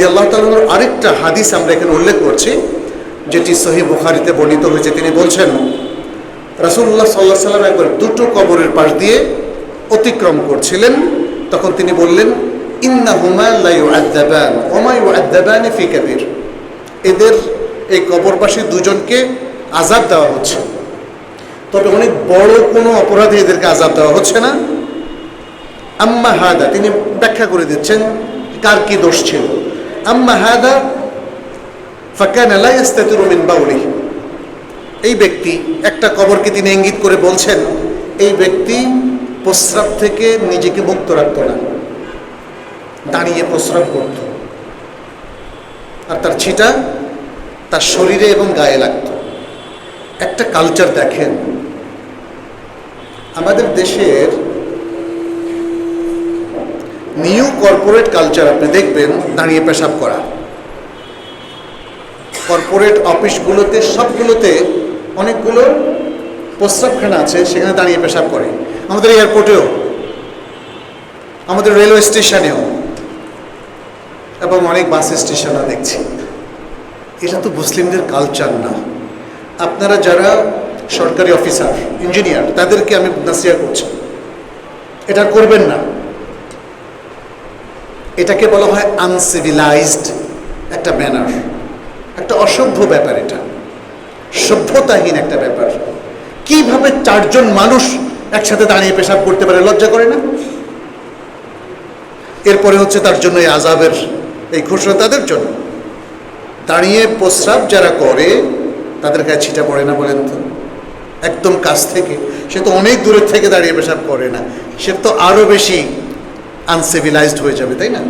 দিয়ে আল্লাহ তালার আরেকটা হাদিস আমরা এখানে উল্লেখ করছি, যেটি সহি বুখারিতে বর্ণিত হয়েছে। তিনি বলছেন রাসুল্লাহ সাল্লাহ সাল্লাম একবার দুটো কবরের পাশ দিয়ে অতিক্রম করছিলেন। তখন তিনি বললেন ইন্না হুমা ওমায়ু আদাবান ফি কাবির। এদের এই কবরবাসী দুজনকে আজাব দেওয়া হচ্ছে। তবে অনেক বড় কোনো অপরাধে এদেরকে আজাব দেওয়া হচ্ছে না। আম্মা হাদা, তিনি ব্যাখ্যা করে দিচ্ছেন, কার কি দোষ ছিল? আম্মা হাদা ফাকান লা ইস্তাতিরু মিন বাউলিহি। এই ব্যক্তি একটা কবরকে তিনি ইঙ্গিত করে বলছেন, এই ব্যক্তি প্রস্রাব থেকে নিজেকে মুক্ত রাখত না, দাঁড়িয়ে প্রস্রাব করত। আর তার ছিটা তার শরীরে এবং গায়ে লাগত। একটা কালচার দেখেন, আমাদের দেশের নিউ কর্পোরেট কালচার আপনি দেখবেন, দাঁড়িয়ে পেশাব করা। কর্পোরেট অফিসগুলোতে, সবগুলোতে অনেকগুলো প্রস্রাবখানা আছে, সেখানে দাঁড়িয়ে পেশাব করে। আমাদের এয়ারপোর্টেও, আমাদের রেলওয়ে স্টেশনেও, এবং অনেক বাস স্টেশনও দেখছি। এটা তো মুসলিমদের কালচার না। আপনারা যারা সরকারি অফিসার, ইঞ্জিনিয়ার, তাদেরকে আমি নাসিয়া করছি। এটা করবেন না। এটাকে বলা হয় আনসিভিলাইজড একটা ম্যানার একটা অসভ্য ব্যাপার এটা, সভ্যতাহীন একটা ব্যাপার। কীভাবে চারজন মানুষ একসাথে দাঁড়িয়ে পেশাব করতে পারে, লজ্জা করে না? এরপরে হচ্ছে তার জন্য এই আজাবের এই ঘোষণা তাদের জন্য। দাঁড়িয়ে প্রস্রাব যারা করে, তাদের গায়ে ছিটা পড়ে না বলেন তো? একদম কাছ থেকে। সে তো অনেক দূরের থেকে দাঁড়িয়ে পেশাব করে না। সে তো আরও বেশি আনসিভিলাইজড হয়ে যাবে তাই না?